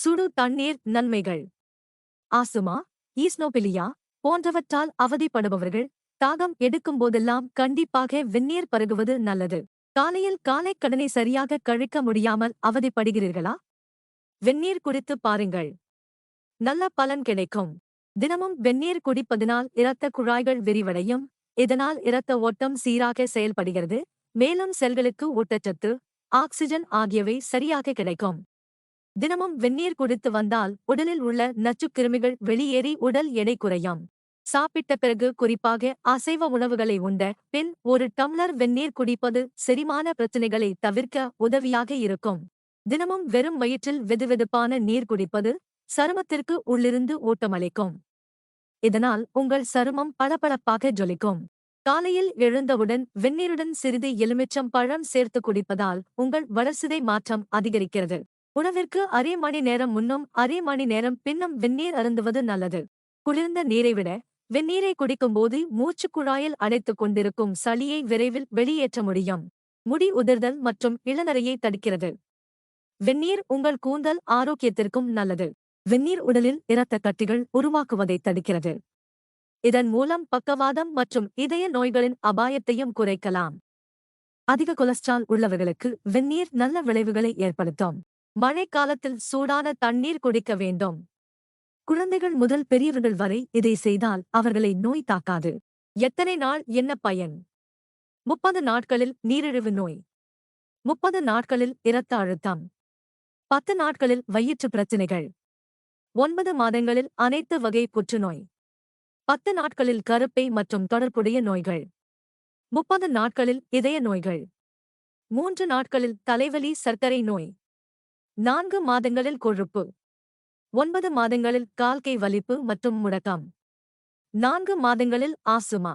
சுடு தண்ணீர் நன்மைகள். ஆசுமா ஈஸ்னோபிலியா போன்றவற்றால் அவதிப்படுபவர்கள் தாகம் எடுக்கும் போதெல்லாம் கண்டிப்பாக வெந்நீர் பருகுவது நல்லது. காலையில் காலை கடனை சரியாக கழிக்க முடியாமல் அவதிப்படுகிறீர்களா? வெந்நீர் குடித்து பாருங்கள். நல்ல பலன் கிடைக்கும். தினமும் வெந்நீர் குடிப்பதனால் இரத்த குழாய்கள் விரிவடையும். இதனால் இரத்த ஓட்டம் சீராக செயல்படுகிறது. மேலும் செல்களுக்கு ஊட்டச்சத்து ஆக்சிஜன் ஆகியவை சரியாக கிடைக்கும். தினமும் வெந்நீர் குடித்து வந்தால் உடலில் உள்ள நச்சுக்கிருமிகள் வெளியேறி உடல் எடை குறையும். சாப்பிட்ட பிறகு குறிப்பாக அசைவ உணவுகளை உண்ட பின் ஒரு டம்ளர் வெந்நீர் குடிப்பது செரிமான பிரச்சினைகளை தவிர்க்க உதவியாக இருக்கும். தினமும் வெறும் வயிற்றில் வெதுவெதுப்பான நீர் குடிப்பது சருமத்திற்கு உள்ளிருந்து ஊட்டமளிக்கும். இதனால் உங்கள் சருமம் பளபளப்பாக ஜொலிக்கும். காலையில் எழுந்தவுடன் வெந்நீருடன் சிறிது எலுமிச்சம் பழம் சேர்த்து குடிப்பதால் உங்கள் வளர்சிதை மாற்றம் அதிகரிக்கிறது. உணவிற்கு அரை மணி நேரம் முன்னும் அரை மணி நேரம் பின்னும் வெந்நீர் அருந்துவது நல்லது. குளிர்ந்த நீரை விட வெந்நீரை குடிக்கும்போது மூச்சு குழாயில் அடைத்துக் கொண்டிருக்கும் சளியை விரைவில் வெளியேற்ற முடியும். முடி உதிர்தல் மற்றும் இளநரையை தடுக்கிறது. வெந்நீர் உங்கள் கூந்தல் ஆரோக்கியத்திற்கும் நல்லது. வெந்நீர் உடலில் இரத்த கட்டிகள் உருவாக்குவதை தடுக்கிறது. இதன் மூலம் பக்கவாதம் மற்றும் இதய நோய்களின் அபாயத்தையும் குறைக்கலாம். அதிக கொலஸ்ட்ரால் உள்ளவர்களுக்கு வெந்நீர் நல்ல விளைவுகளை ஏற்படுத்தும். மழைக்காலத்தில் சூடான தண்ணீர் குடிக்க வேண்டும். குழந்தைகள் முதல் பெரியவர்கள் வரை இதை செய்தால் அவர்களை நோய் தாக்காது. எத்தனை நாள் என்ன பயன்? முப்பது நாட்களில் நீரிழிவு நோய். முப்பது நாட்களில் இரத்த அழுத்தம். பத்து நாட்களில் வயிற்று பிரச்சினைகள். ஒன்பது மாதங்களில் அனைத்து வகை புற்றுநோய். பத்து நாட்களில் கருப்பை மற்றும் தொடர்புடைய நோய்கள். முப்பது நாட்களில் இதய நோய்கள். மூன்று நாட்களில் தலைவலி சர்க்கரை நோய். நான்கு மாதங்களில் கொழுப்பு. ஒன்பது மாதங்களில் கால்கை வலிப்பு மற்றும் முடக்கம். நான்கு மாதங்களில் ஆசுமா